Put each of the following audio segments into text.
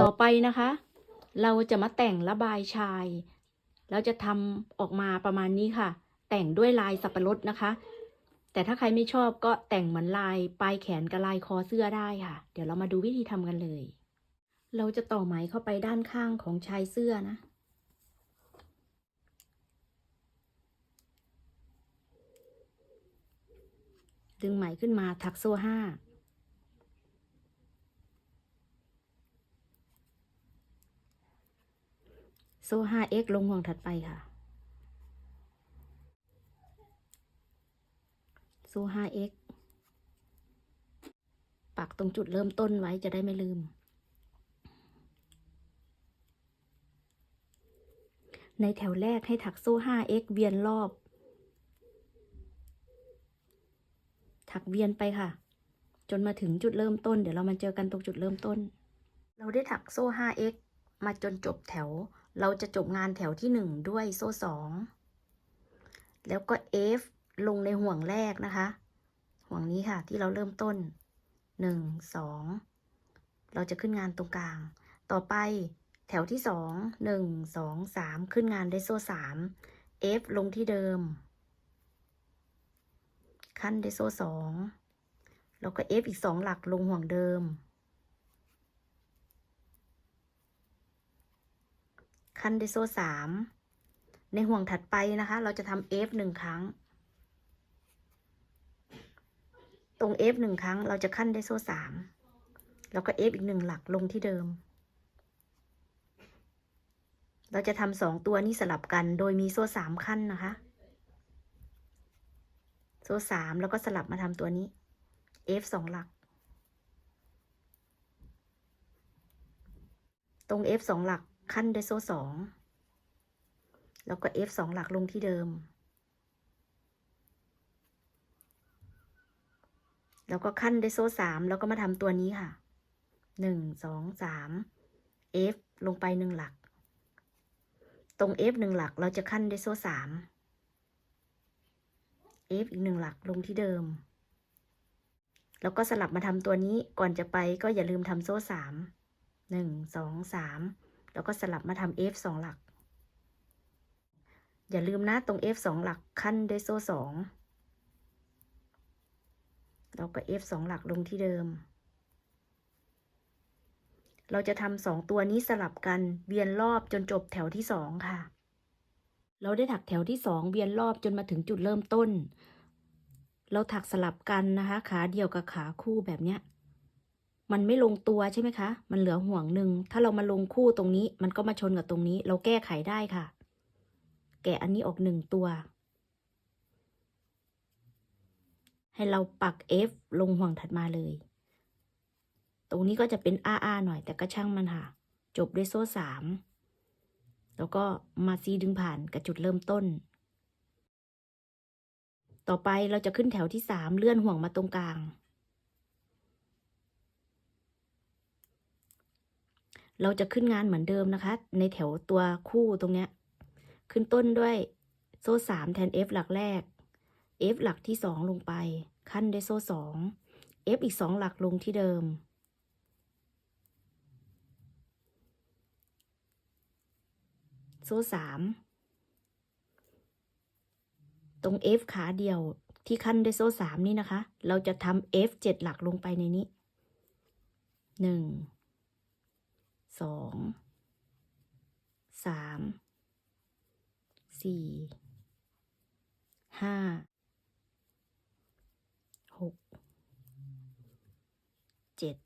ต่อไปนะคะ เราจะมาแต่งระบายชาย เราจะทำออกมาประมาณนี้ค่ะ แต่งด้วยลายสับปะรดนะคะ แต่ถ้าใครไม่ชอบก็แต่งเหมือนลายปลายแขนกับลายคอเสื้อได้ค่ะ เดี๋ยวเรามาดูวิธีทำกันเลย เราจะต่อไหมเข้าไปด้านข้างของชายเสื้อนะดึงไหมขึ้นมาถักโซ่ห้า โซ่ 5x ลงห่วงถัดไปค่ะ โซ่ 5x ปักตรงจุดเริ่มต้นไว้จะได้ไม่ลืม ในแถวแรกให้ถักโซ่ 5x เวียนรอบ ถักเวียนไปค่ะ จนมาถึงจุดเริ่มต้น เดี๋ยวเรามาเจอกันตรงจุดเริ่มต้น เราได้ถักโซ่ 5x มาจนจบแถว เราจะจบงานแถวที่หนึ่งด้วยโซ่สองแล้วก็ F ลงในห่วงแรกนะคะ ห่วงนี้ค่ะที่เราเริ่มต้นหนึ่งสองเราจะขึ้นงานตรงกลาง ต่อไปแถวที่สองหนึ่งสองสามขึ้นงานได้โซ่สาม F ลงที่เดิม ขั้นได้โซ่สองแล้วก็ F อีกสองหลักลงห่วงเดิม ขั้นด้โซ่สามในห่วงถัดไปนะคะ เราจะทำ F หนึ่งครั้ง ตรง F หนึ่งครั้ง เราจะขั้นด้โซ่สามแล้วก็ F อีกหนึ่งหลักลงที่เดิม เราจะทำสองตัวนี้สลับกัน โดยมีโซ่สามขั้นนะคะ โซ่สามแล้วก็สลับมาทำตัวนี้ F สองหลัก ตรง F สองหลัก ขั้นด้วยโซ่สองแล้วก็ F สองหลักลงที่เดิม แล้วก็ขั้นด้วยโซ่สามแล้วก็มาทำตัวนี้ค่ะหนึ่งสองสาม F ลงไปหนึ่งหลัก ตรง F หนึ่งหลักเราจะขั้นด้วยโซ่สาม F อีกหนึ่งหลักลงที่เดิม แล้วก็สลับมาทำตัวนี้ก่อนจะไปก็อย่าลืมทำโซ่สามหนึ่งสองสาม แล้วก็สลับมาทำ F สองหลัก อย่าลืมนะตรง F สองหลักขั้นด้วยโซ่สองแล้วก็ F สองหลักลงที่เดิม เราจะทำสองตัวนี้สลับกันเวียนรอบจนจบแถวที่สองค่ะ เราได้ถักแถวที่สองเวียนรอบจนมาถึงจุดเริ่มต้น เราถักสลับกันนะคะ ขาเดียวกับขาคู่แบบเนี้ย มันไม่ลงตัวใช่ไหมคะ มันเหลือห่วงหนึ่ง ถ้าเรามาลงคู่ตรงนี้ มันก็มาชนกับตรงนี้ เราแก้ไขได้ค่ะ แกะอันนี้ออกหนึ่งตัว ให้เราปัก F ลงห่วงถัดมาเลย ตรงนี้ก็จะเป็นอ้าๆหน่อย แต่ก็ช่างมันค่ะ จบด้วยโซ่สาม แล้วก็มาซีดึงผ่านกับจุดเริ่มต้น ต่อไปเราจะขึ้นแถวที่สามเลื่อนห่วงมาตรงกลาง เราจะขึ้นงานเหมือนเดิมนะคะ ในแถวตัวคู่ตรงเนี้ย ขึ้นต้นด้วยโซ่สามแทน F หลักแรก F หลักที่สองลงไป ขั้นด้วยโซ่สอง F อีกสองหลักลงที่เดิม โซ่สามตรง F ขาเดียวที่ขั้นด้วยโซ่สามนี่นะคะ เราจะทำ F เจ็ดหลักลงไปในนี้หนึ่ง สองสามสี่ห้าหกเจ็ด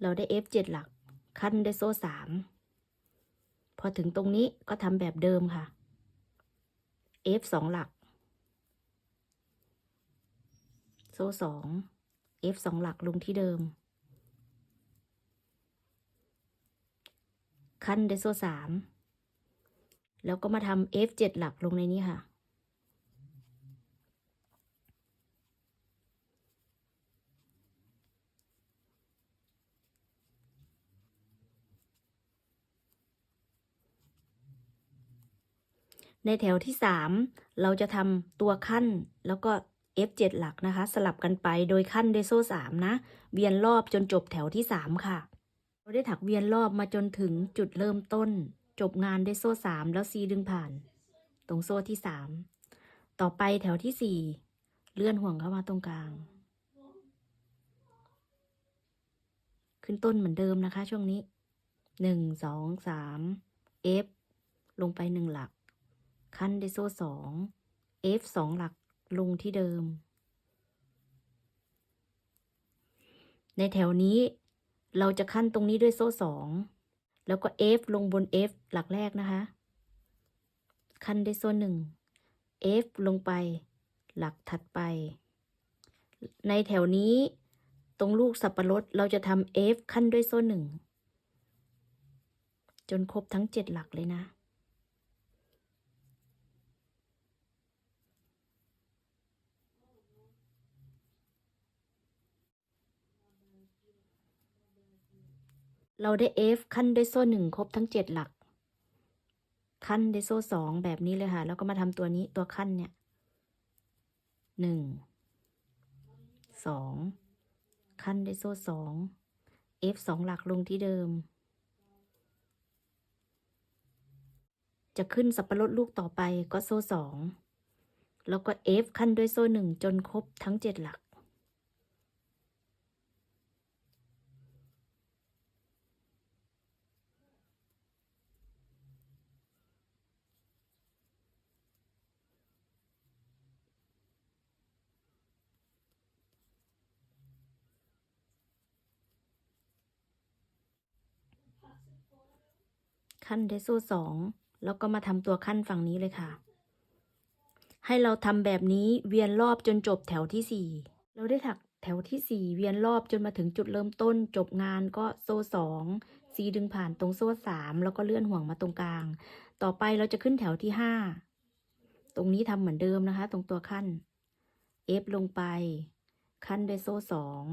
เราได้ F เจ็ดหลัก ขั้นได้โซ่สามพอถึงตรงนี้ก็ทำแบบเดิมค่ะ F สองหลัก โซ่สอง F สองหลักลงที่เดิม ขั้นด้วยโซ่สามแล้วก็มาทำ F เจ็ดหลักลงในนี้ค่ะ ในแถวที่สามเราจะทำตัวขั้นแล้วก็ F 7 หลักนะคะ สลับกันไปโดยขั้นด้วยโซ่สามนะ เวียนรอบจนจบแถวที่สามค่ะ เราได้ถักเวียนรอบมาจนถึงจุดเริ่มต้น จบงานได้โซ่สามแล้วซีดึงผ่าน ตรงโซ่ที่สามต่อไปแถวที่สี่เลื่อนห่วงเข้ามาตรงกลาง ขึ้นต้นเหมือนเดิมนะคะ ช่วงนี้หนึ่งสองสาม F ลงไปหนึ่งหลัก ขั้นได้โซ่สอง F สองหลักลงที่เดิม ในแถวนี้ เราจะขั้นตรงนี้ด้วยโซ่สองแล้วก็ F ลงบน F หลักแรกนะคะ ขั้นด้วยโซ่หนึ่ง F ลงไปหลักถัดไป ในแถวนี้ตรงลูกสับปะรดเราจะทำ F ขั้นด้วยโซ่หนึ่งจนครบทั้งเจ็ดหลักเลยนะ เราได้ F ขั้นด้วยโซ่หนึ่งครบทั้งเจ็ดหลัก ขั้นด้วยโซ่สองแบบนี้เลยค่ะ แล้วก็มาทำตัวนี้ตัวขั้นเนี่ยหนึ่งสองขั้นด้วยโซ่สอง F สองหลักลงที่เดิม จะขึ้นสับปะรดลูกต่อไปก็โซ่สอง แล้วก็ F ขั้นด้วยโซ่หนึ่งจนครบทั้งเจ็ดหลัก ขั้นด้วยโซ่สองแล้วก็มาทำตัวขั้นฝั่งนี้เลยค่ะ ให้เราทำแบบนี้เวียนรอบจนจบแถวที่สี่เราได้ถักแถวที่สี่เวียนรอบจนมาถึงจุดเริ่มต้น จบงานก็โซ่สองซีดึงผ่านตรงโซ่สามแล้วก็เลื่อนห่วงมาตรงกลาง ต่อไปเราจะขึ้นแถวที่ห้าตรงนี้ทำเหมือนเดิมนะคะ ตรงตัวขั้น F ลงไป ขั้นด้วยโซ่สอง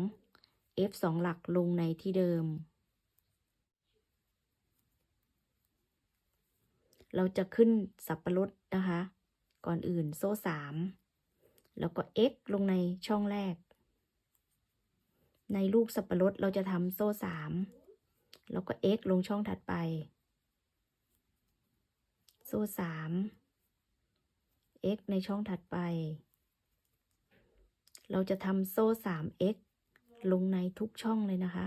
F สองหลักลงในที่เดิม เราจะขึ้นสับปะรดนะคะ ก่อนอื่นโซ่สามแล้วก็ x ลงในช่องแรก ในลูกสับปะรดเราจะทำโซ่สามแล้วก็ x ลงช่องถัดไป โซ่สาม x ในช่องถัดไป เราจะทำโซ่สาม x ลงในทุกช่องเลยนะคะ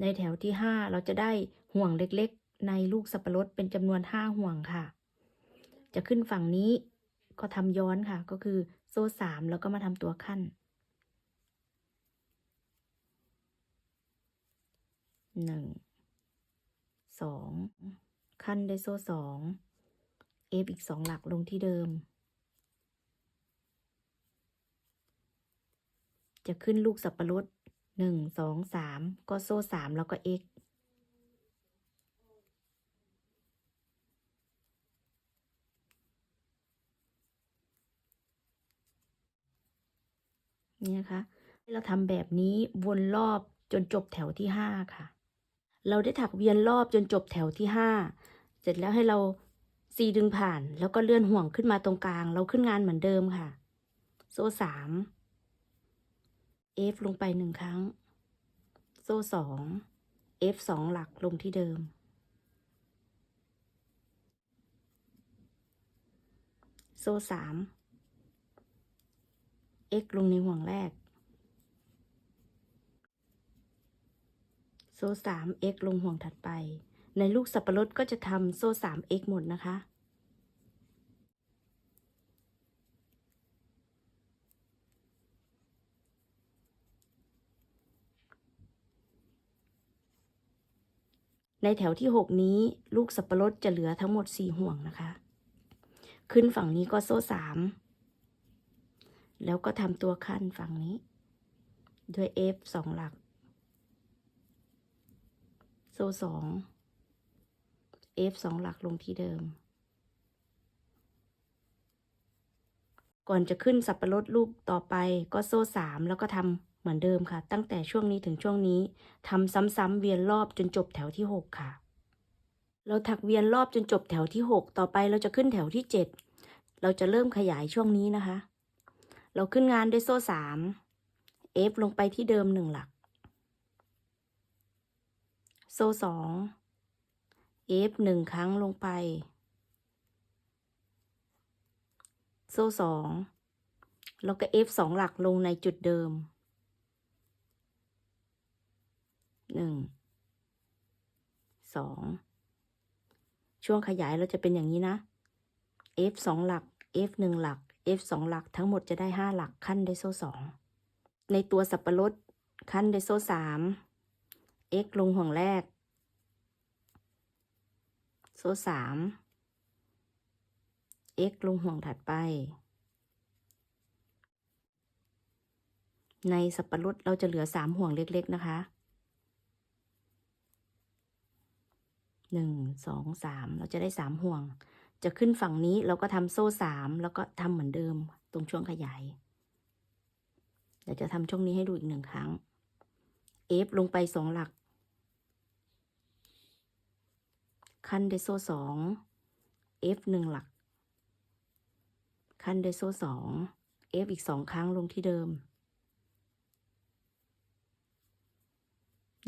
ในแถวที่ห้าเราจะได้ห่วงเล็กๆ ในลูกสับปะรดเป็นจำนวนห้าห่วงค่ะ จะขึ้นฝั่งนี้ก็ทำย้อนค่ะ ก็คือโซ่สามแล้วก็มาทำตัวขั้นหนึ่งสองขั้นได้โซ่สองเอฟอีกสองหลักลงที่เดิม จะขึ้นลูกสับปะรด หนึ่งสองสามก็โซ่สามแล้วก็ x นี่นะคะ เราทำแบบนี้วนรอบจนจบแถวที่ห้าค่ะ เราได้ถักเวียนรอบจนจบแถวที่ห้าเสร็จแล้วให้เราซีดึงผ่านแล้วก็เลื่อนห่วงขึ้นมาตรงกลาง เราขึ้นงานเหมือนเดิมค่ะ โซ่สาม F ลงไปหนึ่งครั้ง โซ่สอง F สองหลักลงที่เดิม โซ่สาม X ลงในห่วงแรก โซ่สาม X ลงห่วงถัดไป ในลูกสับปะรดก็จะทำโซ่สาม X หมดนะคะ ในแถวที่หกนี้ลูกสับปะรดจะเหลือทั้งหมดสี่ห่วงนะคะ ขึ้นฝั่งนี้ก็โซ่สามแล้วก็ทำตัวขั้นฝั่งนี้ ด้วย F สองหลัก โซ่สอง F สองหลักลงที่เดิม ก่อนจะขึ้นสับปะรดลูกต่อไปก็โซ่สามแล้วก็ทำ เหมือนเดิมค่ะ ตั้งแต่ช่วงนี้ถึงช่วงนี้ทำซ้ำๆเวียนรอบจนจบแถวที่หกค่ะ เราถักเวียนรอบจนจบแถวที่หกต่อไปเราจะขึ้นแถวที่เจ็ดเราจะเริ่มขยายช่วงนี้นะคะ เราขึ้นงานด้วยโซ่สามเอฟลงไปที่เดิมหนึ่งหลัก โซ่สองเอฟหนึ่งครั้งลงไป โซ่สองแล้วก็เอฟสองหลักลงในจุดเดิม หนึ่งสองช่วงขยายเราจะเป็นอย่างนี้นะ F สองหลัก F หนึ่งหลัก F สองหลักทั้งหมดจะได้ห้าหลักขั้นด้วยโซ่สองในตัวสับปะรดขั้นด้วยโซ่สาม X ลงห่วงแรก โซ่สาม X ลงห่วงถัดไป ในสับปะรดเราจะเหลือสามห่วงเล็ก ๆ นะคะ หนึ่งสองสามเราจะได้สามห่วง จะขึ้นฝั่งนี้เราก็ทำโซ่สามแล้วก็ทำเหมือนเดิมตรงช่วงขยายเดี๋ยวจะทำช่วงนี้ให้ดูอีกหนึ่งครั้งเอฟลงไปสองหลัก ขั้นด้วยโซ่สองเอฟหนึ่งหลัก ขั้นด้วยโซ่สองเอฟอีกสองครั้งลงที่เดิม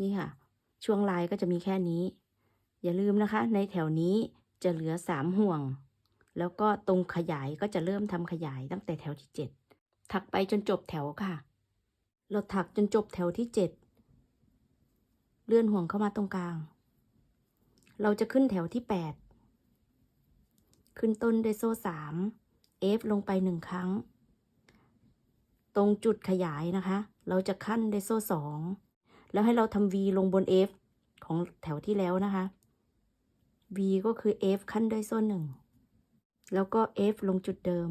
นี่ค่ะ ช่วงลายก็จะมีแค่นี้ อย่าลืมนะคะ ในแถวนี้จะเหลือสามห่วง แล้วก็ตรงขยายก็จะเริ่มทำขยายตั้งแต่แถวที่เจ็ดถักไปจนจบแถวค่ะ เราถักจนจบแถวที่เจ็ดเลื่อนห่วงเข้ามาตรงกลาง เราจะขึ้นแถวที่แปดขึ้นต้นด้วยโซ่สามเอฟลงไปหนึ่งครั้ง ตรงจุดขยายนะคะ เราจะขั้นด้วยโซ่สองแล้วให้เราทำ V ลงบน F ของแถวที่แล้วนะคะ V ก็คือ F ขั้นด้วยโซ่หนึ่งแล้วก็ F ลงจุดเดิม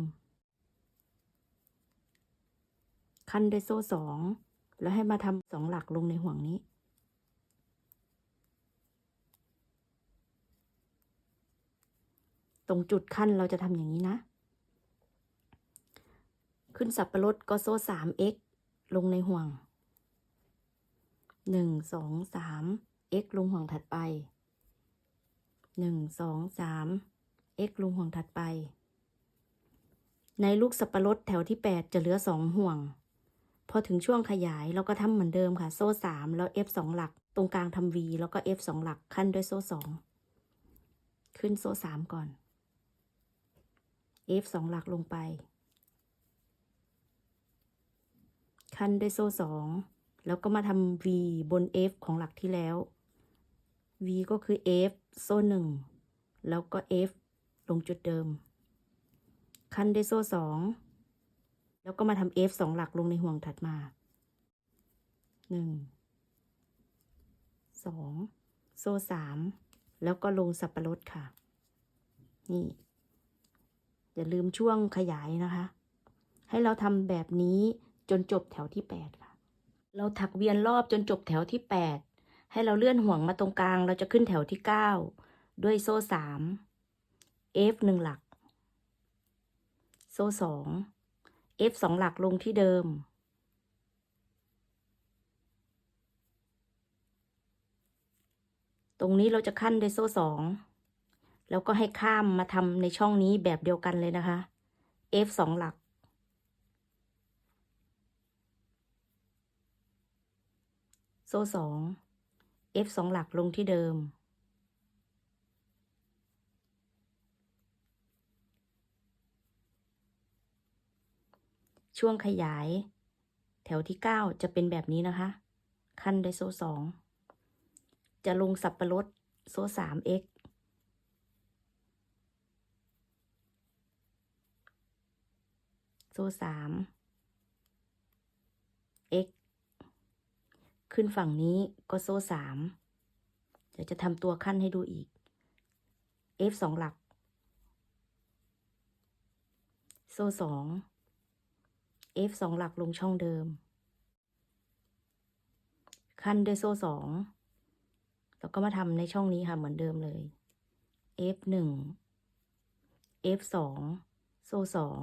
ขั้นด้วยโซ่สองแล้วให้มาทำสองหลักลงในห่วงนี้ ตรงจุดขั้นเราจะทำอย่างนี้นะ ขึ้นสับปะรดก็โซ่สาม x ลงในห่วงหนึ่งสองสาม x ลงห่วงถัดไป หนึ่งสองสาม x ลงห่วงถัดไป ในลูกสับปะรดแถวที่แปดจะเหลือสองห่วง พอถึงช่วงขยายเราก็ทำเหมือนเดิมค่ะ โซ่สามแล้ว f สองหลัก ตรงกลางทำ v แล้วก็ f สองหลักขั้นด้วยโซ่สอง ขึ้นโซ่สามก่อน f สองหลักลงไป ขั้นด้วยโซ่สอง แล้วก็มาทำ V บน F ของหลักที่แล้ว V ก็คือ F โซ่หนึ่งแล้วก็ F ลงจุดเดิม ขั้นด้วยโซ่สองแล้วก็มาทำ F สองหลักลงในห่วงถัดมาหนึ่งสองโซ่สามแล้วก็ลงสับปะรดค่ะ นี่ อย่าลืมช่วงขยายนะคะ ให้เราทำแบบนี้จนจบแถวที่แปดค่ะ เราถักเวียนรอบจนจบแถวที่แปด ให้เราเลื่อนห่วงมาตรงกลาง เราจะขึ้นแถวที่เก้าด้วยโซ่สาม F หนึ่งหลัก โซ่สอง F สองหลักลงที่เดิม ตรงนี้เราจะขั้นด้วยโซ่สองแล้วก็ให้ข้ามมาทำในช่องนี้แบบเดียวกันเลยนะคะ F สองหลักโซ่สอง F สองหลักลงที่เดิม ช่วงขยาย แถวที่เก้าจะเป็นแบบนี้นะคะ ขั้นด้วยโซ่สองจะลงสับประรดโซ่สาม x โซ่สาม x ขึ้นฝั่งนี้ก็โซ่สามเดี๋ยวจะทำตัวขั้นให้ดูอีก f สองหลัก โซ่สอง f สองหลักลงช่องเดิม ขั้นด้วยโซ่สองแล้วก็มาทำในช่องนี้ค่ะเหมือนเดิมเลย f หนึ่ง f สอง โซ่สอง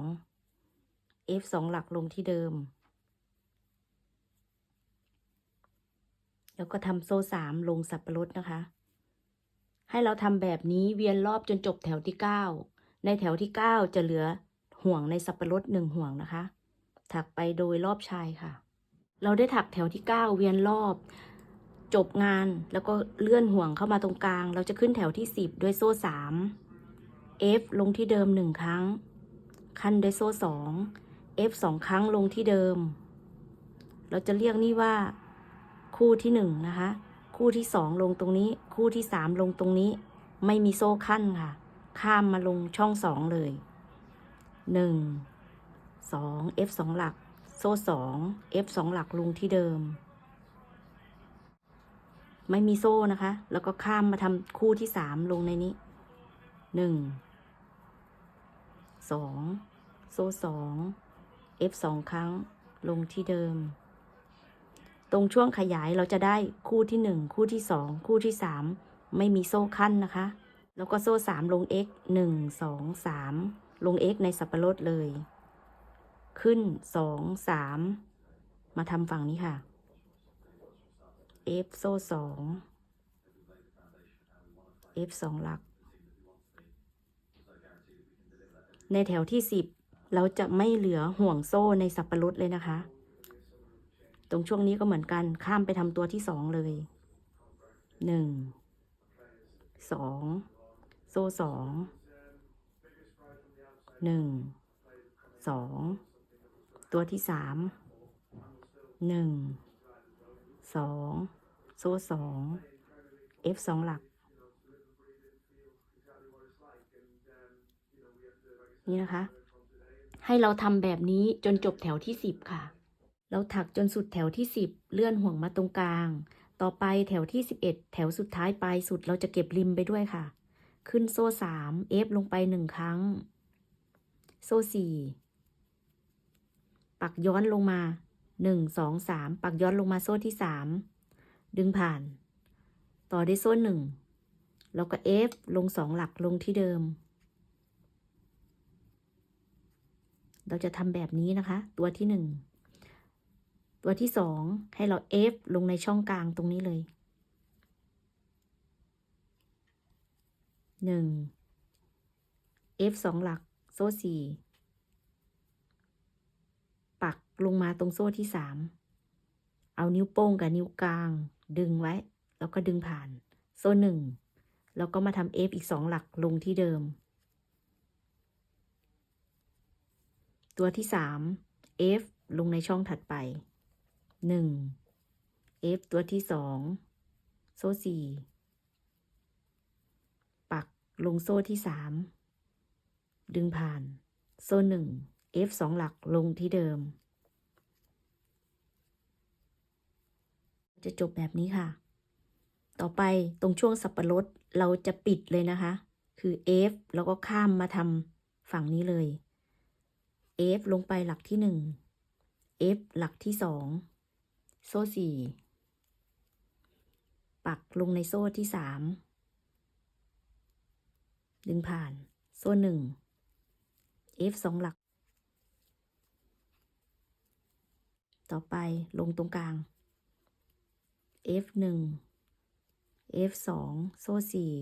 f สองหลักลงที่เดิม แล้วก็ทำโซ่สามลงสับปะรดนะคะ ให้เราทำแบบนี้เวียนรอบจนจบแถวที่9ในแถวที่9จะเหลือห่วงในสับปะรดหนึ่งห่วงนะคะ ถักไปโดยรอบชายค่ะ เราได้ถักแถวที่9เวียนรอบ จบงานแล้วก็เลื่อนห่วงเข้ามาตรงกลาง เราจะขึ้นแถวที่10ด้วยโซ่3 F ลงที่เดิม1ครั้ง ขั้นด้วยโซ่2 F 2ครั้งลงที่เดิม เราจะเรียกนี่ว่า คู่ที่1นะคะ คู่ที่2ลงตรงนี้ คู่ที่3ลงตรงนี้ ไม่มีโซ่ขั้นค่ะ ข้ามมาลงช่อง2เลย1 2 F 2หลัก โซ่2 F 2หลักลงที่เดิม ไม่มีโซ่นะคะ แล้วก็ข้ามมาทำคู่ที่3ลงในนี้1 2โซ่2 F 2ครั้งลงที่เดิม ตรงช่วงขยายเราจะได้คู่ที่ 1 คู่ที่ 2 คู่ที่ 3 ไม่มีโซ่ขั้นนะคะ แล้วก็โซ่ 3 ลง x 1 2 3 ลง x ในสับปะรดเลย ขึ้น 2 3 มาทำฝั่งนี้ค่ะ F โซ่ 2 F 2 หลัก ในแถวที่ 10 เราจะไม่เหลือห่วงโซ่ในสับปะรดเลยนะคะ ตรงช่วงนี้ก็เหมือนกันข้ามไปทำตัวที่สองเลยหนึ่งสองโซ่สองหนึ่งสองตัวที่สามหนึ่งสองโซ่สอง F สองหลัก นี่นะคะ ให้เราทำแบบนี้จนจบแถวที่สิบค่ะ เราถักจนสุดแถวที่ 10 เลื่อนห่วงมาตรงกลาง ต่อไปแถวที่ 11 แถวสุดท้ายปลายสุดเราจะเก็บริมไปด้วยค่ะ ขึ้นโซ่3 F ลงไป 1 ครั้ง โซ่ 4 ปักย้อนลงมา 1 2 3 ปักย้อนลงมาโซ่ที่ 3 ดึงผ่าน ต่อด้วยโซ่ 1 แล้วก็ F ลง 2 หลักลงที่เดิมเราจะทำแบบนี้นะคะ ตัวที่1 ตัวที่สองให้เรา F ลงในช่องกลางตรงนี้เลยหนึ่ง F สองหลัก โซ่สี่ปักลงมาตรงโซ่ที่สามเอานิ้วโป้งกับนิ้วกลาง ดึงไว้ แล้วก็ดึงผ่าน โซ่หนึ่งแล้วก็มาทำ F อีกสองหลักลงที่เดิม ตัวที่สาม F ลงในช่องถัดไป หนึ่ง F ตัวที่สองโซ่สี่ปักลงโซ่ที่สามดึงผ่าน โซ่หนึ่ง F สองหลักลงที่เดิม จะจบแบบนี้ค่ะ ต่อไปตรงช่วงสับปะรดเราจะปิดเลยนะคะ คือ F แล้วก็ข้ามมาทำฝั่งนี้เลย F ลงไปหลักที่หนึ่ง F หลักที่สอง โซ่สี่ปักลงในโซ่ที่สามดึงผ่าน โซ่หนึ่ง F สองหลัก ต่อไปลงตรงกลาง F หนึ่ง F สองโซ่สี่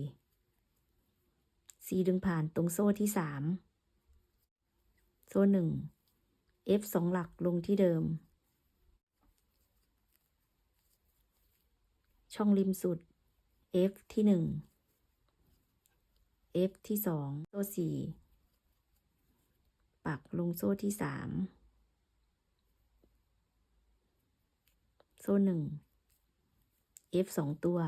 C ดึงผ่านตรงโซ่ที่สามโซ่หนึ่ง F สองหลักลงที่เดิม ช่องริมสุด F ที่หนึ่ง F ที่สองโซ่สี่ปักลงโซ่ที่สามโซ่หนึ่ง F สองตัว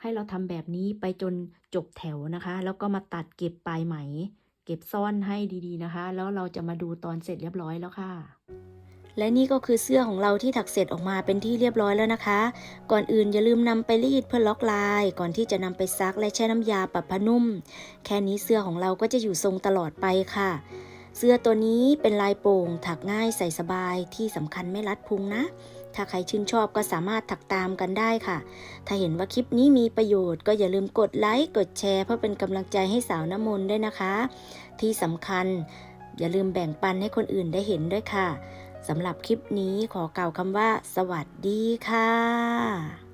ให้เราทำแบบนี้ไปจนจบแถวนะคะ แล้วก็มาตัดเก็บปลายไหม เก็บซ่อนให้ดีๆนะคะ แล้วเราจะมาดูตอนเสร็จเรียบร้อยแล้วค่ะ และนี่ก็คือเสื้อของเราที่ถักเสร็จออกมาเป็นที่เรียบร้อยแล้วนะคะ ก่อนอื่นอย่าลืมนำไปรีดเพื่อล็อกลาย ก่อนที่จะนำไปซักและแช่น้ำยาปรับผ้านุ่ม แค่นี้เสื้อของเราก็จะอยู่ทรงตลอดไปค่ะ เสื้อตัวนี้เป็นลายโป่ง ถักง่ายใส่สบายที่สำคัญไม่รัดพุงนะ ถ้าใครชื่นชอบก็สามารถถักตามกันได้ค่ะ ถ้าเห็นว่าคลิปนี้มีประโยชน์ก็อย่าลืมกดไลค์กดแชร์เพื่อเป็นกำลังใจให้สาวน้ำมนต์ด้วยนะคะ ที่สำคัญอย่าลืมแบ่งปันให้คนอื่นได้เห็นด้วยค่ะ สำหรับคลิปนี้ขอกล่าวคำว่า สวัสดีค่ะ